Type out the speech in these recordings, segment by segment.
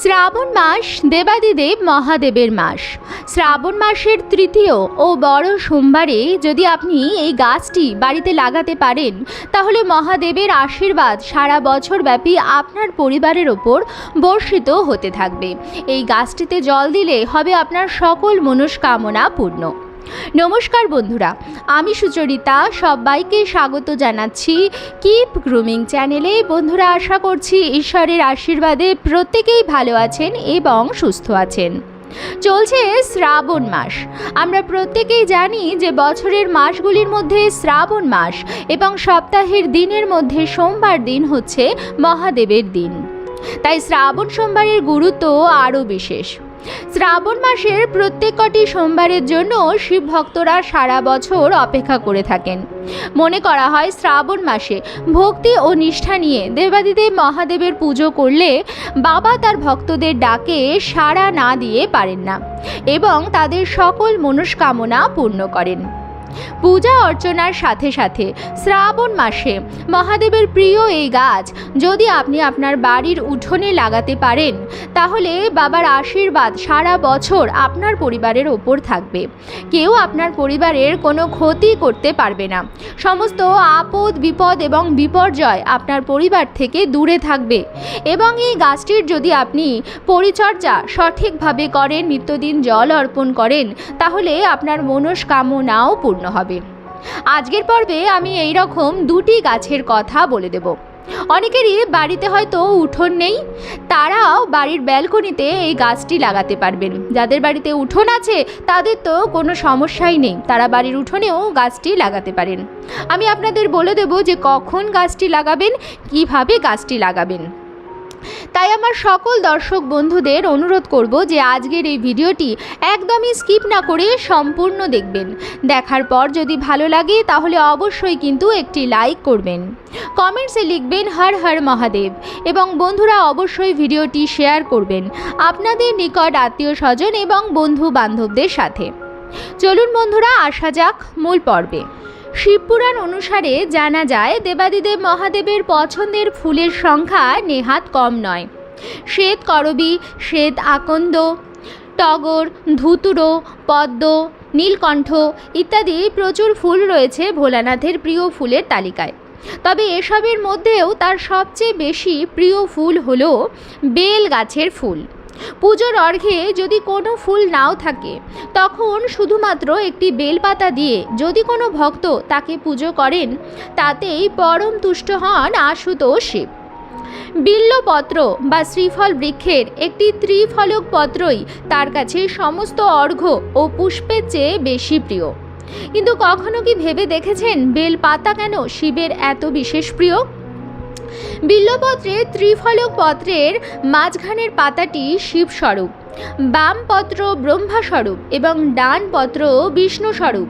শ্রাবণ মাস দেবাদিদেব মহাদেবের মাস। শ্রাবণ মাসের তৃতীয় ও বড় সোমবারে যদি আপনি এই গাছটি বাড়িতে লাগাতে পারেন, তাহলে মহাদেবের আশীর্বাদ সারা বছর ব্যাপী আপনার পরিবারের ওপর বর্ষিত হতে থাকবে। এই গাছটিতে জল দিলে হবে আপনার সকল মনস্কামনা পূর্ণ। নমস্কার বন্ধুরা, আমি সুচরিতা, সবাইকে স্বাগত জানাচ্ছি কিপ গ্রুমিং চ্যানেলে বন্ধুরা, আশা করছি ঈশ্বরের আশীর্বাদে প্রত্যেকেই ভালো আছেন এবং সুস্থ আছেন। চলছে শ্রাবণ মাস। আমরা প্রত্যেকেই জানি যে বছরের মাসগুলির মধ্যে শ্রাবণ মাস এবং সপ্তাহের দিনের মধ্যে সোমবার দিন হচ্ছে মহাদেবের দিন। তাই শ্রাবণ সোমবারের গুরুত্ব আরও বিশেষ। শ্রাবণ মাসের প্রত্যেক কটি সোমবারের জন্য শিব ভক্তরা সারা বছর অপেক্ষা করে থাকেন। মনে করা হয় শ্রাবণ মাসে ভক্তি ও নিষ্ঠা নিয়ে দেবাদিদেব মহাদেবের পুজো করলে বাবা তার ভক্তদের ডাকে সাড়া না দিয়ে পারেন না এবং তাদের সকল মনস্কামনা পূর্ণ করেন। পূজা অর্চনার সাথে সাথে শ্রাবণ মাসে মহাদেবের প্রিয় এই গাছ, যদি আপনি আপনার বাড়ির উঠোনে লাগাতে পারেন, তাহলে বাবার আশীর্বাদ সারা বছর আপনার পরিবারের ওপর থাকবে। কেউ আপনার পরিবারের কোনো ক্ষতি করতে পারবে না। সমস্ত আপদ, বিপদ এবং বিপর্যয় আপনার পরিবার থেকে দূরে থাকবে এবং এই গাছটির যদি আপনি পরিচর্যা সঠিকভাবে করেন, নিত্যদিন জল অর্পণ করেন, তাহলে আপনার মনস্কামনাও পূর্ণ। হবে। আজকের পর্বে আমি এই রকম দুটি গাছের কথা বলে দেব। অনেকেরই বাড়িতে হয়তো উঠোন নেই, তারাও বাড়ির ব্যালকনিতে এই গাছটি লাগাতে পারবেন। যাদের বাড়িতে উঠোন আছে, তাদের তো কোনো সমস্যাই নেই। তারা বাড়ির উঠোনেও গাছটি লাগাতে পারেন। আমি আপনাদের বলে দেব যে কখন গাছটি লাগাবেন, কীভাবে গাছটি লাগাবেন। তাই আমার সকল দর্শক বন্ধুদের অনুরোধ করব যে আজকের এই ভিডিওটি একদমই স্কিপ না করে সম্পূর্ণ দেখবেন। দেখার পর যদি ভালো লাগে তাহলে অবশ্যই কিন্তু একটি লাইক করবেন। কমেন্টসে লিখবেন হর হর মহাদেব এবং বন্ধুরা অবশ্যই ভিডিওটি শেয়ার করবেন আপনাদের নিকট আত্মীয় স্বজন এবং বন্ধু বান্ধবদের সাথে। চলুন বন্ধুরা, আসা যাক মূল পর্বে। শিবপুরাণ অনুসারে জানা যায়, দেবাদিদেব মহাদেবের পছন্দের ফুলের সংখ্যা নেহাত কম নয়। শ্বেত করবী, শ্বেত আকন্দ, টগর, ধুতুরো, পদ্ম, নীলকণ্ঠ ইত্যাদি প্রচুর ফুল রয়েছে ভোলানাথের প্রিয় ফুলের তালিকায়। তবে এসবের মধ্যেও তার সবচেয়ে বেশি প্রিয় ফুল হল বেল গাছের ফুল। পুজোর অর্ঘে যদি কোনো ফুল নাও থাকে, তখন শুধুমাত্র একটি বেলপাতা দিয়ে যদি কোনো ভক্ত তাকে পুজো করেন, তাতেই পরম তুষ্ট হন আশুতোষ শিব। বিল্লপত্র বা শ্রীফল বৃক্ষের একটি ত্রিফলক পত্রই তার কাছে সমস্ত অর্ঘ্য ও পুষ্পের চেয়ে বেশি প্রিয়। কিন্তু কখনো কি ভেবে দেখেছেন বেল পাতা কেন শিবের এত বিশেষ প্রিয়? বিল্লপত্রে ত্রিফলক পত্রের মাঝখানের পাতাটি শিবস্বরূপ, বাম পত্র ব্রহ্মাস্বরূপ এবং ডান পত্র বিষ্ণু স্বরূপ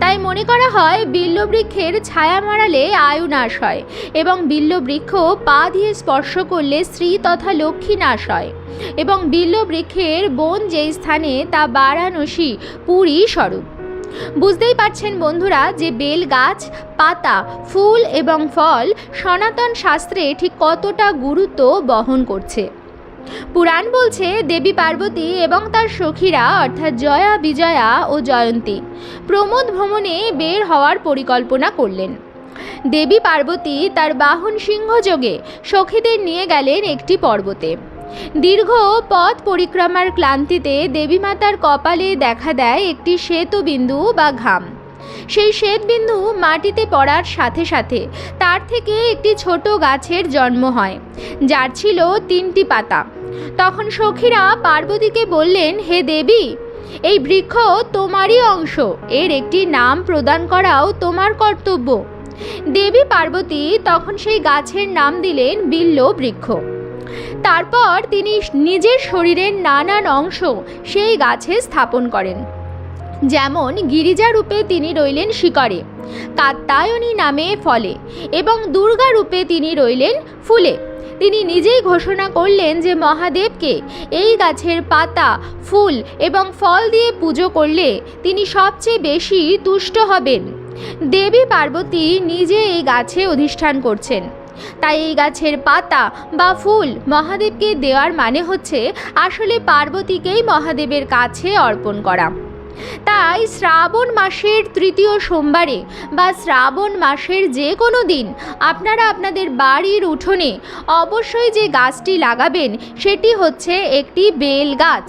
তাই মনে করা হয় বিল্লবৃক্ষের ছায়া মারালে আয়ু নাশ হয় এবং বিল্লবৃক্ষ পা দিয়ে স্পর্শ করলে স্ত্রী তথা লক্ষ্মী নাশ হয় এবং বিল্লবৃক্ষের বন যেই স্থানে তা বারাণসী পুরী স্বরূপ বুঝতেই পারছেন বন্ধুরা যে বেল গাছ, পাতা, ফুল এবং ফল সনাতন শাস্ত্রে ঠিক কতটা গুরুত্ব বহন করছে। পুরাণ বলছে, দেবী পার্বতী এবং তার সখীরা, অর্থাৎ জয়া, বিজয়া ও জয়ন্তী, প্রমোদ ভ্রমণে বের হওয়ার পরিকল্পনা করলেন। দেবী পার্বতী তার বাহন সিংহযোগে সখীদের নিয়ে গেলেন একটি পর্বতে। দীর্ঘ পথ পরিক্রমার ক্লান্তিতে দেবীমাতার কপালে দেখা দেয় একটি শ্বেতবিন্দু বা ঘাম। সেই শ্বেতবিন্দু মাটিতে পড়ার সাথে সাথে তার থেকে একটি ছোট গাছের জন্ম হয়, যার ছিল তিনটি পাতা। তখন সখীরা পার্বতীকে বললেন, হে দেবী, এই বৃক্ষ তোমারই অংশ। এর একটি নাম প্রদান করাও তোমার কর্তব্য। দেবী পার্বতী তখন সেই গাছের নাম দিলেন বিল্ল বৃক্ষ তারপর তিনি নিজের শরীরের নানান অংশ সেই গাছে স্থাপন করেন। যেমন গিরিজা রূপে তিনি রইলেন শিকরে, কাত্তায়নী নামে ফলে এবং দুর্গা রূপে তিনি রইলেন ফুলে। তিনি নিজেই ঘোষণা করলেন যে মহাদেবকে এই গাছের পাতা, ফুল এবং ফল দিয়ে পুজো করলে তিনি সবচেয়ে বেশি তুষ্ট হবেন। দেবী পার্বতী নিজে এই গাছে অধিষ্ঠান করছেন। তাই এই গাছের পাতা বা ফুল মহাদেবকে দেওয়ার মানে হচ্ছে আসলে পার্বতীকেই মহাদেবের কাছে অর্পণ করা। তাই শ্রাবণ মাসের তৃতীয় সোমবারে বা শ্রাবণ মাসের যে কোনো দিন আপনারা আপনাদের বাড়ির উঠোনে অবশ্যই যে গাছটি লাগাবেন সেটি হচ্ছে একটি বেল গাছ।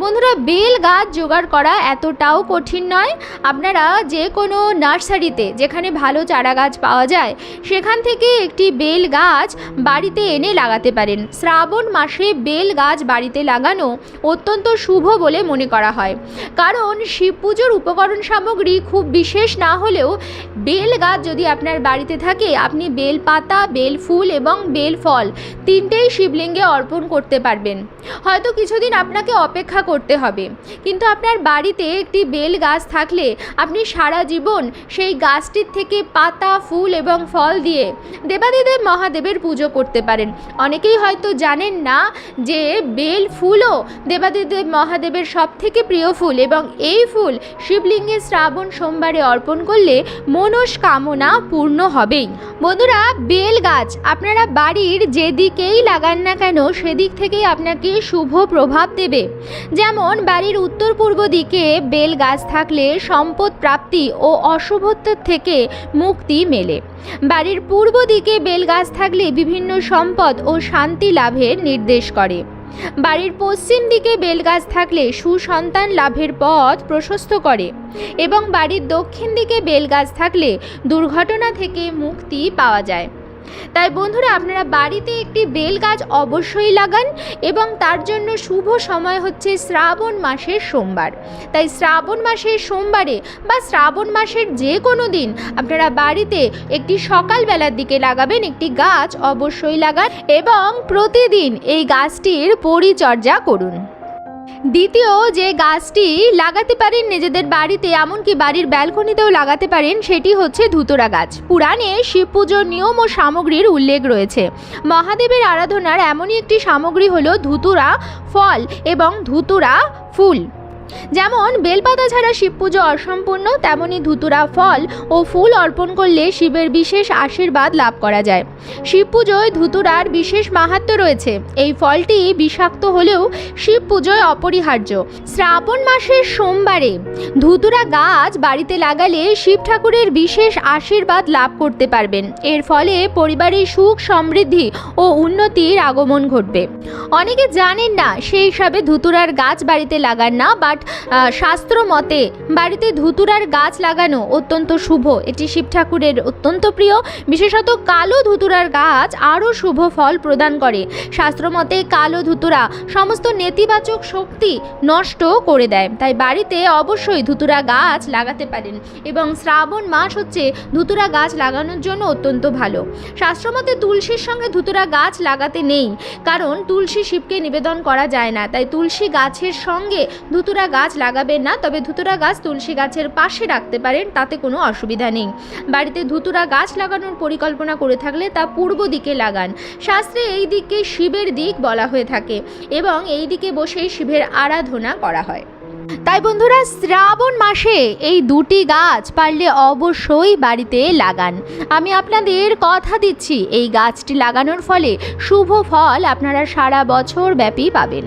বন্ধুরা, বেল গাছ জোগাড় করা এতটাও কঠিন নয়। আপনারা যে কোনো নার্সারিতে যেখানে ভালো চারা গাছ পাওয়া যায়, সেখান থেকে একটি বেল গাছ বাড়িতে এনে লাগাতে পারেন। শ্রাবণ মাসে বেল গাছ বাড়িতে লাগানো অত্যন্ত শুভ বলে মনে করা হয়। কারণ, শিব পুজোর উপকরণ সামগ্রী খুব বিশেষ না হলেও বেল গাছ যদি আপনার বাড়িতে থাকে, আপনি বেল পাতা, বেল ফুল এবং বেল ফল তিনটেই শিবলিঙ্গে অর্পণ করতে পারবেন। হয়তো কিছুদিন আপনাকে অপেক্ষা করতে হবে। কিন্তু আপনার বাড়িতে একটি বেল গাছ থাকলে আপনি সারা জীবন সেই গাছটির থেকে পাতা, ফুল এবং ফল দিয়ে দেবাদিদেব মহাদেবের পুজো করতে পারেন। অনেকেই হয়তো জানেন না যে বেল ফুলও দেবাদিদেব মহাদেবের সব থেকে প্রিয় ফুল এবং এই ফুল শিবলিঙ্গে শ্রাবণ সোমবারে অর্পণ করলে মনস্কামনা পূর্ণ হবেই। বন্ধুরা, বেল গাছ আপনারা বাড়ির যেদিকেই লাগান না কেন, সেদিক থেকেই আপনাকে শুভ প্রভাব দেবে। যেমন বাড়ির উত্তর পূর্ব দিকে বেল গাছ থাকলে সম্পদ প্রাপ্তি ও অশুভত্বের থেকে মুক্তি মেলে। বাড়ির পূর্ব দিকে বেল গাছ থাকলে বিভিন্ন সম্পদ ও শান্তি লাভের নির্দেশ করে। বাড়ির পশ্চিম দিকে বেলগাছ থাকলে সুসন্তান লাভের পথ প্রশস্ত করে এবং বাড়ির দক্ষিণ দিকে বেলগাছ থাকলে দুর্ঘটনা থেকে মুক্তি পাওয়া যায়। তাই বন্ধুরা, আপনারা বাড়িতে একটি বেল গাছ অবশ্যই লাগান এবং তার জন্য শুভ সময় হচ্ছে শ্রাবণ মাসের সোমবার। তাই শ্রাবণ মাসের সোমবারে বা শ্রাবণ মাসের যে কোনো দিন আপনারা বাড়িতে একটি সকালবেলার দিকে লাগাবেন, একটি গাছ অবশ্যই লাগান এবং প্রতিদিন এই গাছটির পরিচর্যা করুন। দ্বিতীয়, যে গাছটি লাগাতে পারেন নিজেদের বাড়িতে, এমনকি বাড়ির ব্যালকনিতেও লাগাতে পারেন, সেটি হচ্ছে ধুতরা গাছ। পুরাণে শিব পুজোর নিয়ম ও সামগ্রীর উল্লেখ রয়েছে। মহাদেবের আরাধনার এমনই একটি সামগ্রী হল ধুতুরা ফল এবং ধুতুরা ফুল। যেমন বেলপাতা ছাড়া শিব পুজো অসম্পূর্ণ, তেমনি ধুতুরা ফল ও ফুল অর্পণ করলে শিবের বিশেষ আশীর্বাদ লাভ করা যায়। শিব পুজোয় ধুতুরার বিশেষ মাহাত্ম রয়েছে। এই ফলটি বিষাক্ত হলেও শিব পুজোয় অপরিহার্য। শ্রাবণ মাসের সোমবারে ধুতুরা গাছ বাড়িতে লাগালে শিব ঠাকুরের বিশেষ আশীর্বাদ লাভ করতে পারবেন। এর ফলে পরিবারে সুখ, সমৃদ্ধি ও উন্নতির আগমন ঘটবে। অনেকে জানেন না সেই হিসাবে ধুতুরার গাছ বাড়িতে লাগান না, বাট শাস্ত্র মতে, বাড়িতে ধুতুরার গাছ লাগানো অত্যন্ত শুভ। এটি শিব ঠাকুরের অত্যন্ত প্রিয়। বিশেষত কালো ধুতুরার গাছ আরও শুভ ফল প্রদান করে। শাস্ত্র মতে, কালো ধুতুরা সমস্ত নেতিবাচক শক্তি নষ্ট করে দেয়। তাই বাড়িতে অবশ্যই ধুতুরা গাছ লাগাতে পারেন এবং শ্রাবণ মাস হচ্ছে ধুতুরা গাছ লাগানোর জন্য অত্যন্ত ভালো। শাস্ত্রমতে তুলসীর সঙ্গে ধুতুরা গাছ লাগাতে নেই, কারণ তুলসী শিবকে নিবেদন করা যায় না। তাই তুলসী গাছের সঙ্গে ধুতুরা গাছ লাগাবেন না, তবে ধুতুরা গাছ তুলসী গাছের পাশে রাখতে পারেন, তাতে কোনো অসুবিধা নেই। বাড়িতে ধুতুরা গাছ লাগানোর পরিকল্পনা করে থাকলে তা পূর্ব দিকে লাগান। শাস্ত্রে এই দিককে শিবের দিক বলা হয়ে থাকে এবং এই দিকে বসেই শিবের আরাধনা করা হয়। তাই বন্ধুরা, শ্রাবণ মাসে এই দুটি গাছ পারলে অবশ্যই বাড়িতে লাগান। আমি আপনাদের কথা দিচ্ছি, এই গাছটি লাগানোর ফলে শুভ ফল আপনারা সারা বছর ব্যাপী পাবেন।